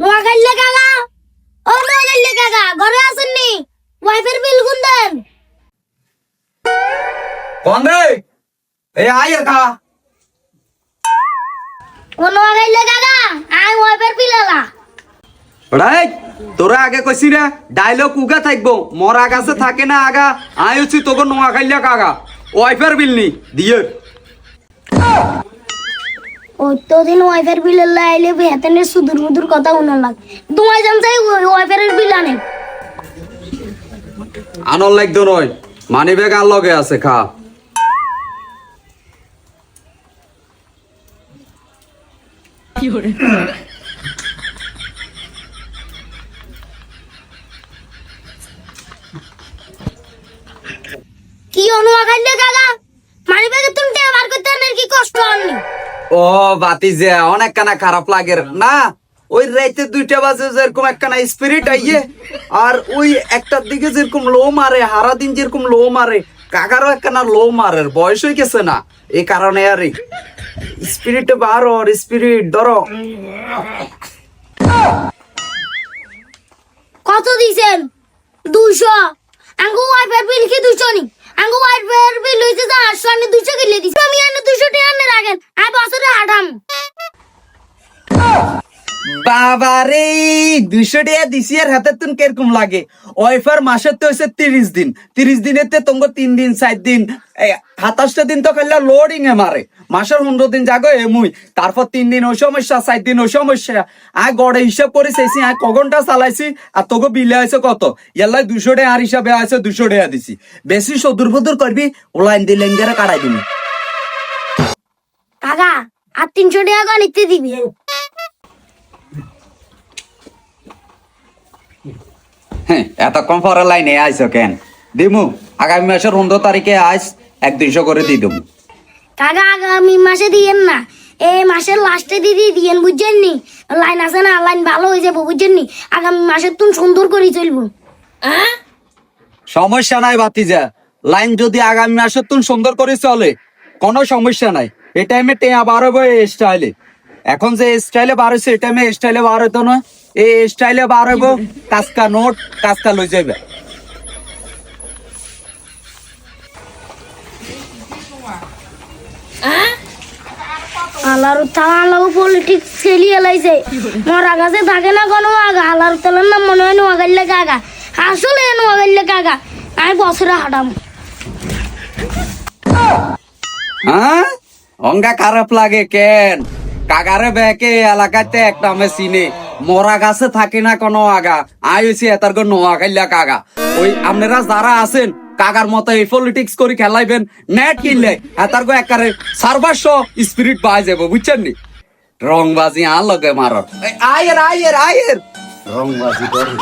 নোয়াখাইলে কাকা ও নোয়াখাইলে কাকা ঘরে আছেন নি? ওয়াইফের বিল গুন দেন কোন রে? এই আয় কা ও নোয়াখাইলে কাকা আই ওয়াইফের বিল এলা রাই তোরা আগে কইছি রে ডায়লগ উগা থাকব। মরা গাছে থাকে না আগা। আই হচ্ছি তোকে নোয়া খাইলে কাগা ওয়াইফার বিল নি দিয়ে। ও তো দিন ওয়াইফের বিল লাইলে বেতনের সুদূর মুদুর কথা উনার লাগ। তোমায় জান চাই ওয়াইফের বিল আনে। আনর লাগতো নয় মানি ব্যাগ আর লগে আছে খা। কি ও নোয়াখাইলে কাকা মানি ব্যাগে তুমি টাকা বার করতে আমার কি কষ্ট হয়নি ও বাতি যে অনেক কানা খারাপ লাগে না, ওই রাইতে দুইটা বাজে যেরকম একখানা স্পিরিট আইয়ে, আর ওই একটার দিকে যেরকম লো মারে হারা দিন যেরকম লো মারে, কাকারও একখানা লো মারে বয়স হয়ে গেছে না, এই কারণে আর স্পিরিট বার ওর স্পিরিট ধরো। কত দিছেন? দুশো আঙ্গু ওয়াইফের বিল কি দুশো নি আঙ্গু ওয়াইফের বিল হইছে যা আটশো আনে দুশো কিলে দিছি আমি আনে দুশো টাকা আনে রাখেন আর হাঁটাম বাবা রে দুইশো টাকা দিছি আর হাতে তুন কীরকম লাগে? ওয়াইফার মাসের তো হয়েছে তিরিশ দিন। তিরিশ দিনের তে তোমার তিন দিন চার দিন সাতাশটা দিন তো খাইলে লোডিং এ মারে। মাসের পনেরো দিন যাগো এমুই তারপর তিন দিন ওই সমস্যা চার দিন ওই সমস্যা। আয় গড়ে হিসাব করে চাইছি আয় কগনটা চালাইছি আর তোকে বিলে আছে কত? ইয়াল্লাই দুশো টাকা আর হিসাবে আছে দুশো টাকা দিছি। বেশি সদুর ফদুর করবি ওলাইন দিলেন গেলে কাটাই দিবি কাকা আর তিনশো টাকা করে নিতে দিবি। হ্যাঁ এতক্ষণ পরে লাইনে আইসো কেন? দিমু আগামী মাসের পনেরো তারিখে আইস এক দুইশো করে দিয়ে দেবো কাকা আগামী মাসে দিয়েন না। এই মাসের লাস্টে দিদি দিয়েন বুঝছেন নি? লাইন আছে না লাইন ভালো হয়ে যাব বুঝছেন নি? আগামী মাসে তুমি সুন্দর করে চলবো। হ্যাঁ? সমস্যা নাই বাতিজা লাইন যদি আগামী মাসের তুন সুন্দর করে চলে কোনো সমস্যা নাই। এই টাইমে টেয়া বার হব এই স্টাইলে এখন যে স্টাইলে হয়েছে এই টাইমে স্টাইলে বার হতো না। এই স্টাইলে বার হব কাজকা নোট কাজকা লই যাবে আল্লাহর তালা আল্লাহ পলিটিক্স খেলি এলাইছে। মরা গাছে থাকে না কোনো আগা। আল্লাহর তালার নাম মনে হয় নোয়াগাইলে কাকা আসলে নোয়াগাইলে কাকা আমি বছরে হাঁটাম। হ্যাঁ? অঙ্গা খারাপ লাগে কেন? কাগারে বেকে এলাকাতে একটা আমি চিনি মরা গাছে থাকি না কোনো আগা। আই এতার গো নোয়া খাইলা কাগা। ওই আপনারা যারা আছেন, কাগার মতো এই পলিটিক্স করে খেলাইবেন নেট কিনলে এতার গো একারে সার্বাস্ব স্পিরিট পাই যাব বুঝছেন নি? রংবাজি আ লগে আয়ের আয়ের আয়ের। রংবাজি করে